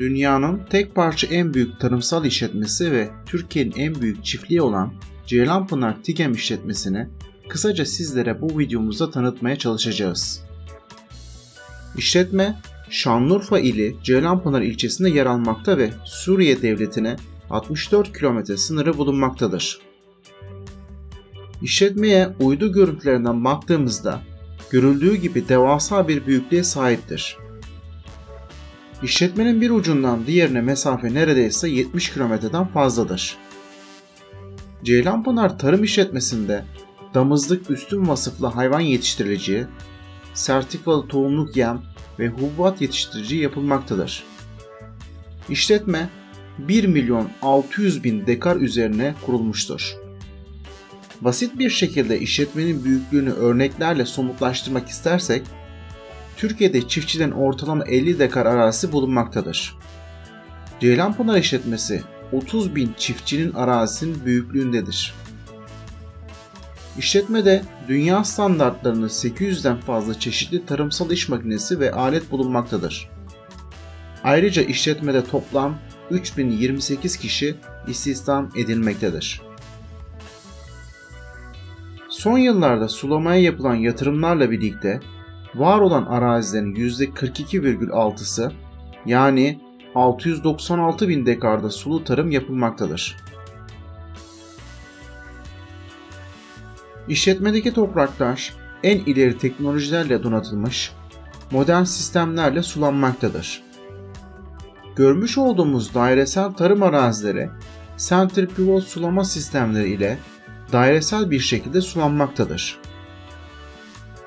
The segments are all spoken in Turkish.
dünyanın tek parça en büyük tarımsal işletmesi ve Türkiye'nin en büyük çiftliği olan Ceylanpınar Tigem işletmesini kısaca sizlere bu videomuzda tanıtmaya çalışacağız. İşletme Şanlıurfa ili Ceylanpınar ilçesinde yer almakta ve Suriye devletine 64 kilometre sınırı bulunmaktadır. İşletmeye uydu görüntülerinden baktığımızda görüldüğü gibi devasa bir büyüklüğe sahiptir. İşletmenin bir ucundan diğerine mesafe neredeyse 70 kilometreden fazladır. Ceylanpınar Tarım İşletmesi'nde damızlık üstün vasıflı hayvan yetiştirileceği, sertifikalı tohumluk yem ve hububat yetiştirici yapılmaktadır. İşletme 1 milyon 600 bin dekar üzerine kurulmuştur. Basit bir şekilde işletmenin büyüklüğünü örneklerle somutlaştırmak istersek, Türkiye'de çiftçiden ortalama 50 dekar arazisi bulunmaktadır. Ceylanpınar işletmesi 30 bin çiftçinin arazisinin büyüklüğündedir. İşletmede dünya standartlarının 800'den fazla çeşitli tarımsal iş makinesi ve alet bulunmaktadır. Ayrıca işletmede toplam 3028 kişi istihdam edilmektedir. Son yıllarda sulamaya yapılan yatırımlarla birlikte var olan arazilerin %42,6'sı yani 696 bin dekarda sulu tarım yapılmaktadır. İşletmedeki topraklar en ileri teknolojilerle donatılmış modern sistemlerle sulanmaktadır. Görmüş olduğumuz dairesel tarım arazileri sentrifügal sulama sistemleri ile dairesel bir şekilde sulanmaktadır.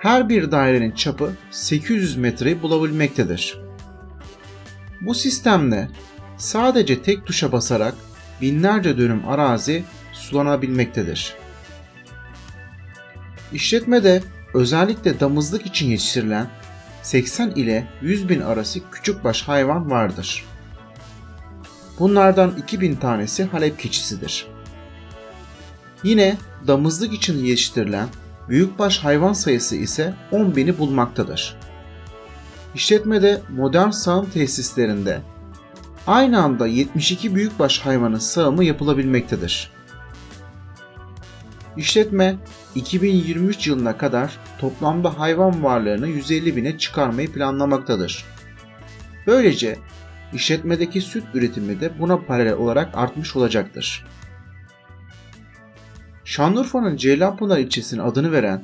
Her bir dairenin çapı 800 metreyi bulabilmektedir. Bu sistemde sadece tek tuşa basarak binlerce dönüm arazi sulanabilmektedir. İşletmede özellikle damızlık için yetiştirilen 80 ile 100 bin arası küçükbaş hayvan vardır. Bunlardan 2000 tanesi Halep keçisidir. Yine damızlık için yetiştirilen büyükbaş hayvan sayısı ise 10 bini bulmaktadır. İşletmede modern sağım tesislerinde aynı anda 72 büyükbaş hayvanın sağımı yapılabilmektedir. İşletme 2023 yılına kadar toplamda hayvan varlığını 150 bine çıkarmayı planlamaktadır. Böylece işletmedeki süt üretimi de buna paralel olarak artmış olacaktır. Şanlıurfa'nın Ceylanpınar ilçesinin adını veren,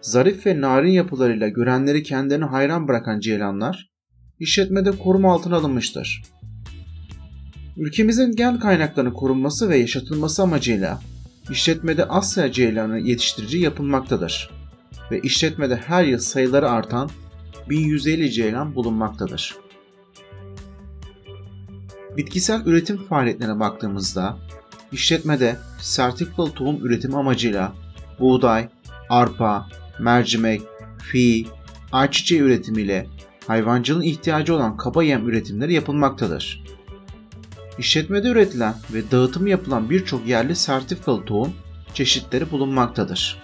zarif ve narin yapılarıyla görenleri kendilerini hayran bırakan ceylanlar, işletmede koruma altına alınmıştır. Ülkemizin gen kaynaklarının korunması ve yaşatılması amacıyla işletmede Asya ceylanı yetiştirici yapılmaktadır ve işletmede her yıl sayıları artan 1150 ceylan bulunmaktadır. Bitkisel üretim faaliyetlerine baktığımızda işletmede sertifikalı tohum üretimi amacıyla buğday, arpa, mercimek, fi, ayçiçeği üretimiyle hayvancılığın ihtiyacı olan kaba yem üretimleri yapılmaktadır. İşletmede üretilen ve dağıtımı yapılan birçok yerli sertifikalı tohum çeşitleri bulunmaktadır.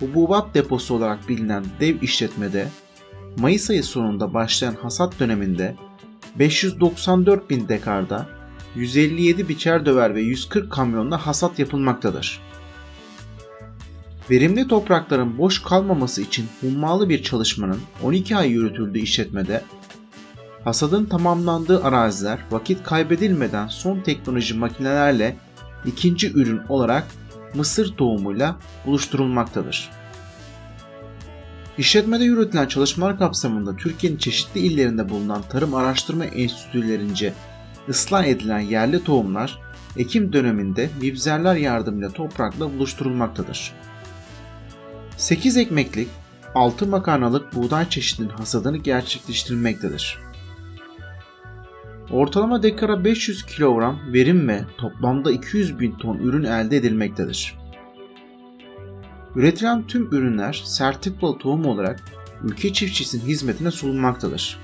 Hububat deposu olarak bilinen dev işletmede Mayıs ayı sonunda başlayan hasat döneminde 594 bin dekarda 157 biçer döver ve 140 kamyonla hasat yapılmaktadır. Verimli toprakların boş kalmaması için hummalı bir çalışmanın 12 ay yürütüldüğü işletmede hasadın tamamlandığı araziler vakit kaybedilmeden son teknoloji makinelerle ikinci ürün olarak mısır tohumuyla buluşturulmaktadır. İşletmede yürütülen çalışmalar kapsamında Türkiye'nin çeşitli illerinde bulunan tarım araştırma enstitülerince ıslah edilen yerli tohumlar ekim döneminde mibzerler yardımıyla toprakla buluşturulmaktadır. 8 ekmeklik 6 makarnalık buğday çeşidinin hasadını gerçekleştirilmektedir. Ortalama dekara 500 kilogram verim ve toplamda 200 bin ton ürün elde edilmektedir. Üretilen tüm ürünler sertifikalı tohum olarak ülke çiftçisinin hizmetine sunulmaktadır.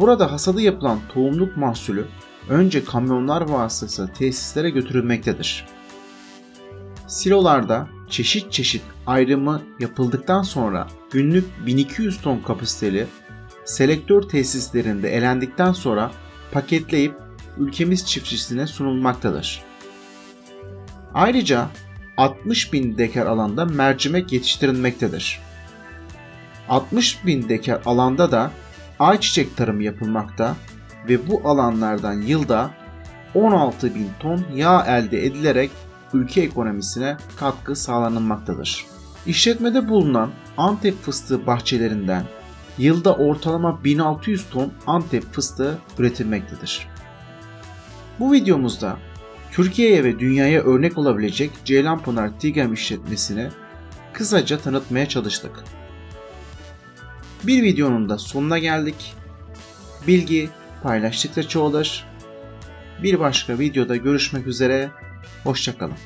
Burada hasadı yapılan tohumluk mahsulü önce kamyonlar vasıtasıyla tesislere götürülmektedir. Silolarda çeşit çeşit ayrımı yapıldıktan sonra günlük 1200 ton kapasiteli selektör tesislerinde elendikten sonra paketleyip ülkemiz çiftçisine sunulmaktadır. Ayrıca 60 bin dekar alanda mercimek yetiştirilmektedir. 60 bin dekar alanda da ayçiçek tarımı yapılmakta ve bu alanlardan yılda 16 bin ton yağ elde edilerek ülke ekonomisine katkı sağlanılmaktadır. İşletmede bulunan Antep fıstığı bahçelerinden yılda ortalama 1600 ton Antep fıstığı üretilmektedir. Bu videomuzda Türkiye'ye ve dünyaya örnek olabilecek Ceylanpınar Tigem işletmesini kısaca tanıtmaya çalıştık. Bir videonun da sonuna geldik. Bilgi paylaştıkça çoğalır. Bir başka videoda görüşmek üzere. Hoşçakalın.